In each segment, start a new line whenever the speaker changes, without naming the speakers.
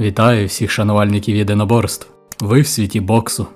Вітаю всіх шанувальників єдиноборств. Ви в світі боксу.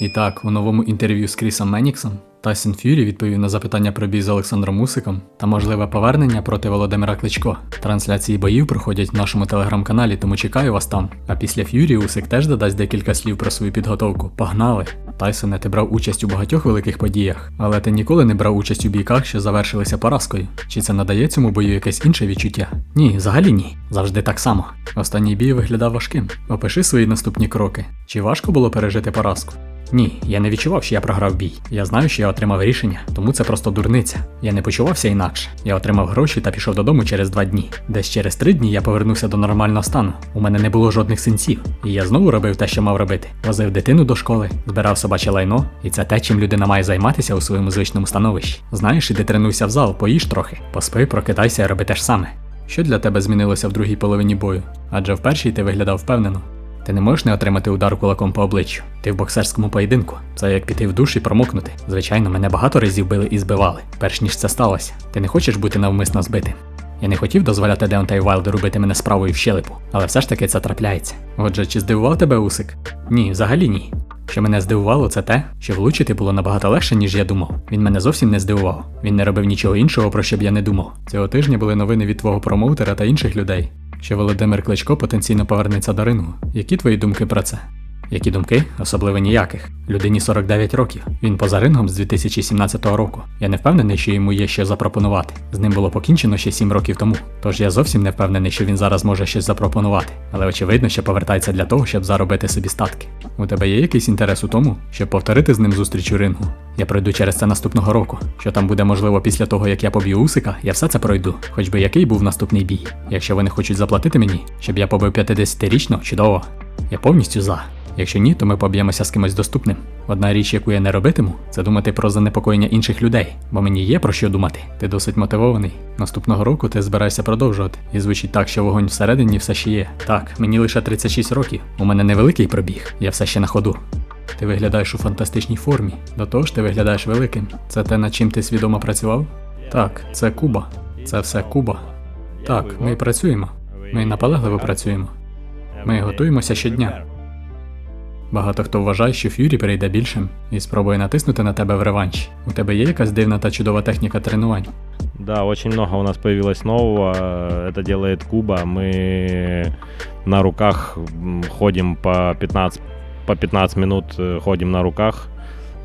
І так, у новому інтерв'ю з Крісом Меніксом Тайсон Ф'юрі відповів на запитання про бій з Олександром Усиком та можливе повернення проти Володимира Кличко. Трансляції боїв проходять в нашому телеграм-каналі, тому чекаю вас там. А після Ф'юрі Усик теж додасть декілька слів про свою підготовку. Погнали! Тайсоне, ти брав участь у багатьох великих подіях, але ти ніколи не брав участь у бійках, що завершилися поразкою. Чи це надає цьому бою якесь інше відчуття? Ні, взагалі ні. Завжди так само. Останній бій виглядав важким. Опиши свої наступні кроки. Чи важко було пережити поразку? Ні, я не відчував, що я програв бій. Я знаю, що я отримав рішення, тому це просто дурниця. Я не почувався інакше. Я отримав гроші та пішов додому через два дні. Десь через три дні я повернувся до нормального стану. У мене не було жодних синців. І я знову робив те, що мав робити. Возив дитину до школи, збирав собаче лайно, і це те, чим людина має займатися у своєму звичному становищі. Знаєш, іди тренуйся в зал, поїж трохи, поспи, прокидайся і роби те ж саме. Що для тебе змінилося в другій половині бою? Адже в першій ти виглядав впевнено. Ти не можеш не отримати удар кулаком по обличчю. Ти в боксерському поєдинку. Це як піти в душ і промокнути. Звичайно, мене багато разів били і збивали, перш ніж це сталося. Ти не хочеш бути навмисно збитим. Я не хотів дозволяти Деонтей Вайлдеру бити мене справою в щелепу, але все ж таки це трапляється. Отже, чи здивував тебе Усик? Ні, взагалі ні. Що мене здивувало, це те, що влучити було набагато легше, ніж я думав. Він мене зовсім не здивував. Він не робив нічого іншого, про що б я не думав. Цього тижня були новини від твого промоутера та інших людей, що Володимир Кличко потенційно повернеться до рингу. Які твої думки про це? Які думки? Особливо ніяких. Людині 49 років. Він поза рингом з 2017 року. Я не впевнений, що йому є що запропонувати. З ним було покінчено ще 7 років тому. Тож я зовсім не впевнений, що він зараз може щось запропонувати. Але очевидно, що повертається для того, щоб заробити собі статки. У тебе є якийсь інтерес у тому, щоб повторити з ним зустріч у рингу? Я пройду через це наступного року. Що там буде можливо після того, як я поб'ю Усика, я все це пройду, хоч би який був наступний бій. Якщо вони хочуть заплатити мені, щоб я побив 50-річно, чудово. Я повністю за. Якщо ні, то ми поб'ємося з кимось доступним. Одна річ, яку я не робитиму, це думати про занепокоєння інших людей, бо мені є про що думати. Ти досить мотивований. Наступного року ти збираєшся продовжувати. І звучить так, що вогонь всередині все ще є. Так, мені лише 36 років. У мене невеликий пробіг, я все ще на ходу. Ти виглядаєш у фантастичній формі. До того ж, ти виглядаєш великим. Це те, над чим ти свідомо працював? Так, це Куба. Це все Куба. Так, ми працюємо. Ми наполегливо працюємо. Ми готуємося щодня. Багато хто вважає, що Ф'юрі перейде більшим і спробує натиснути на тебе в реванш. У тебе є якась дивна та чудова техніка тренувань?
Да, очень много у нас появилось нового. Это делает Куба. Мы на руках м, ходим по 15, по 15 минут э, ходим на руках.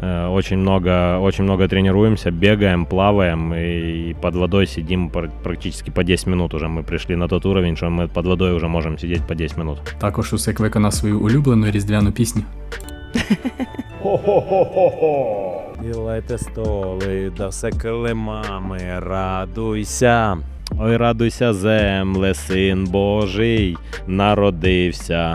Э, Очень много, очень много тренируемся, бегаем, плаваем и под водой сидим пр- практически по 10 минут уже. Мы пришли на тот уровень, что мы под водой уже можем сидеть по 10 минут.
Також Усик виконав свою улюблену різдвяну пісню.
Білайте столи, да все килимами, радуйся. Ой, радуйся, земле, син Божий, народився.